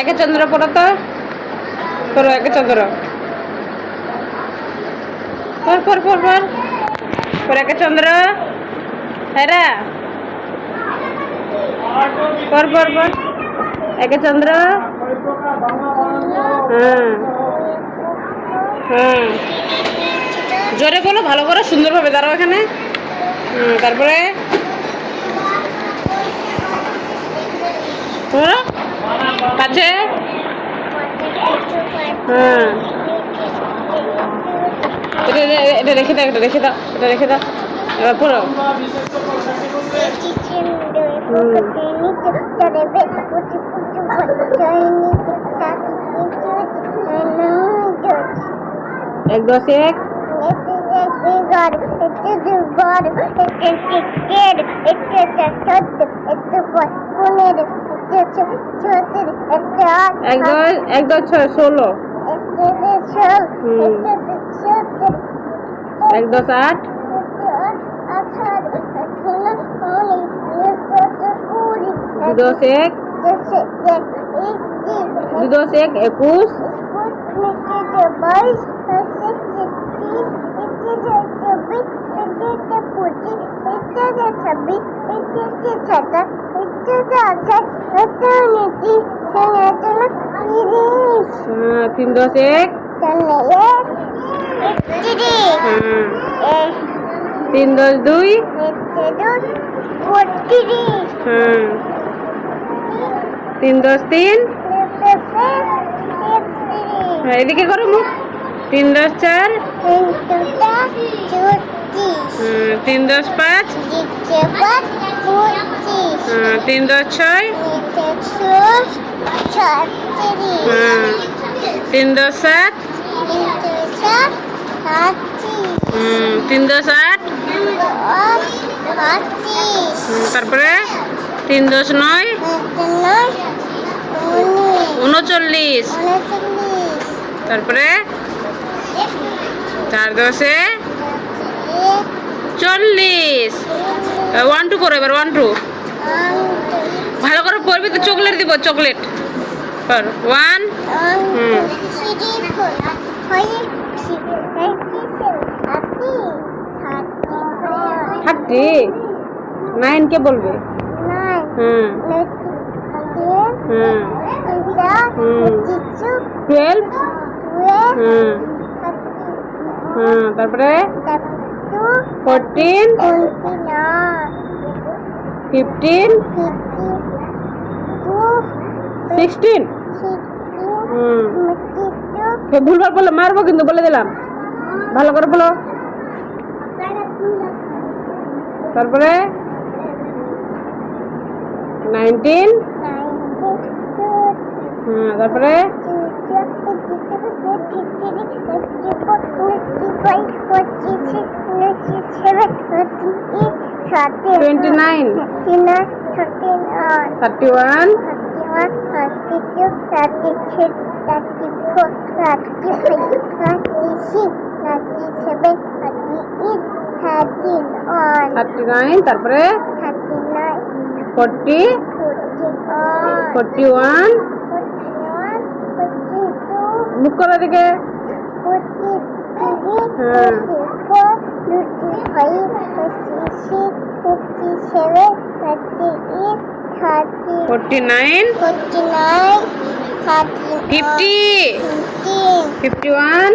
একে চন্দ্র পড়ো তো। পড়ো একে চন্দ্র। পর পর পর পর পর চন্দ্র। পর পর পর একে চন্দ্র। হ্যাঁ জোরে বলো, ভালো করে, সুন্দরভাবে দাঁড়াও এখানে। তারপরে। হ্যাঁ। এটা রেখে দাও এটা রেখে দাও এটা রেখে দাও। এবার পড়ো। এক ষোলো। এক দশ আট দশ এক দশ এক একুশ হ্যাঁ, তিন দশ এক হ্যাঁ তিন দশ দুই। হ্যাঁ। তিন দশ তিন। হ্যাঁ এদিকে করো মুখ। তিন দশ চার। হ্যাঁ, তিন দশ পাঁচ। হ্যাঁ, তিন দশ ছয়। হ্যাঁ, তিন দশ সাত। হুম, তিন দশ আট। তারপরে তিন দশ নয়। উনচল্লিশ। তারপরে চার দশে চল্লিশ। ওয়ান টু করো এবার ওয়ান টু ভালো করে পড়বি তো চকলেট দিব চকলেট ওয়ান থার্টি নাইন কে বলবে হুম হুম টুয়েলভ হুম হুম তারপরে ফোরটিন ফিফটিন সিক্সটিন হুম সে ভুলবার বলে মারবো কিন্তু বলে দিলাম। ভালো করে বলো। তারপরে? নাইনটিন হ্যাঁ তারপরে? Twenty nine thirty one thirty nine তারপরে ফোরটি ফোরটি ওয়ান মুখ করে দিকে forty nine fifty fifty one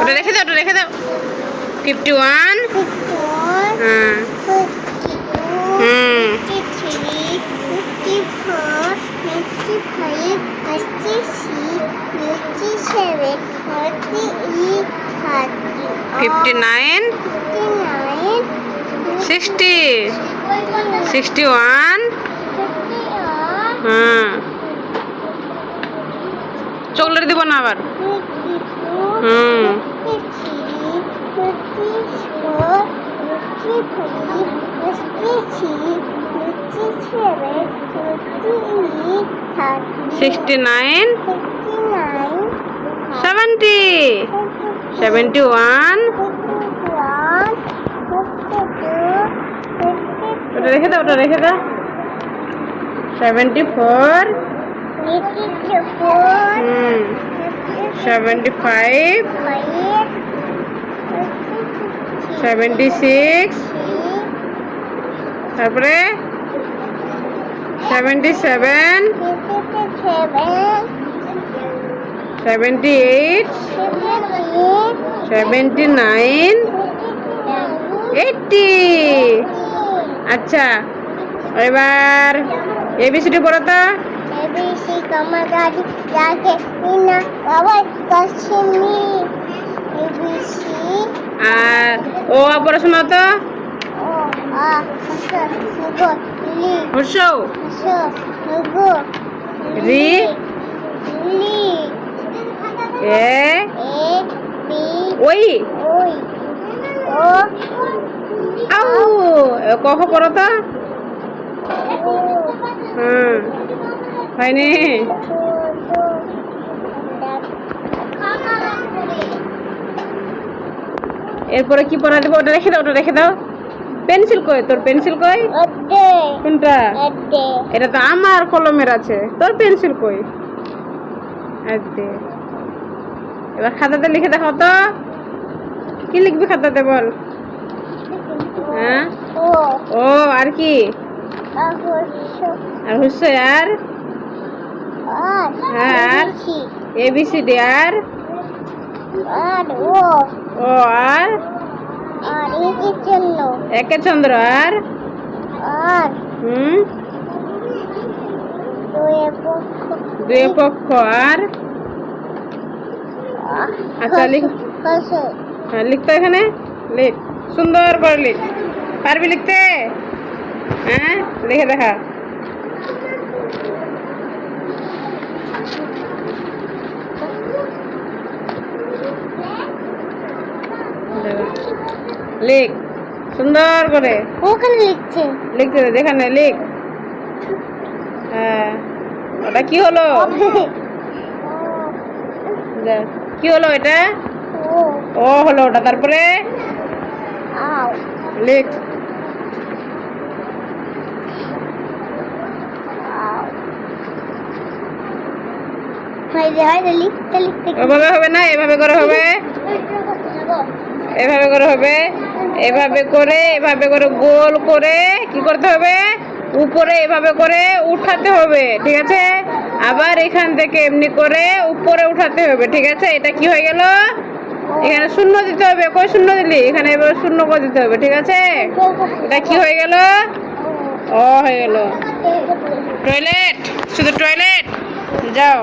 ওটা রেখে দাও ওটা রেখে দাও। ফিফটি ওয়ান হ্যাঁ। হুম fifty nine sixty sixty one হ্যাঁ। চকলেট দিব না আবার? হুম। Sixty nine seventy seventy one ওটা রেখে দাও, ওটা রেখে দাও। সেভেন্টি ফোর তারপরে আচ্ছা এবার এবিসিডি পড়ো ABC Kamadadi Jake Nina Baba Kashimi ABC আর ও পড়াশোনা তো রি এ ওই আউ পড়ো তো O হুম হয়নি? এরপরে কি পড়া দেবো? ওটা রেখে দাও ওটা রেখে দাও। পেন্সিল কই? তোর পেন্সিল কই? কোনটা? এটা তো আমার কলমের আছে। তোর পেন্সিল কই? এবার খাতাতে লিখে দেখো তো। কি লিখবি খাতাতে বল? হ্যাঁ? ও। আর কি? আর হচ্ছে আর? আর হ্যাঁ, আর? বেশি। এবিসিডি আর ও আর একে চন্দ্র আর? হুম? দুই পক্ষ আর? আচ্ছা, লিখ- হ্যাঁ লিখতো এখানে? লিখ। সুন্দর করে লিখ। পারবি লিখতে? হ্যাঁ লিখে দেখা দেখা। লিখ। সুন্দর করে। ওখানে লিখছে। লিখতে যেখানে লিখ। হ্যাঁ। ওটা কি হলো? কি হলো এটা? ও। হলো ওটা তারপরে? লিখ। ওভাবে হবে না, এভাবে করে হবে। এভাবে করে হবে। এভাবে করে এভাবে করে, গোল করে, কি করতে হবে? উপরে এভাবে করে উঠাতে হবে, ঠিক আছে? আবার এখান থেকে এমনি করে উপরে উঠাতে হবে, ঠিক আছে? এটা কি হয়ে গেল? এখানে শূন্য দিতে হবে, কই শূন্য দিলি? এখানে এবার শূন্য করে দিতে হবে, ঠিক আছে? এটা কি হয়ে গেল? ও হয়ে গেল। টয়লেট, শুধু টয়লেট? যাও।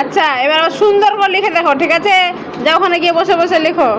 আচ্ছা এবার সুন্দর করে লিখে দেখো ঠিক আছে? যা ওখানে গিয়ে বসে বসে লিখো।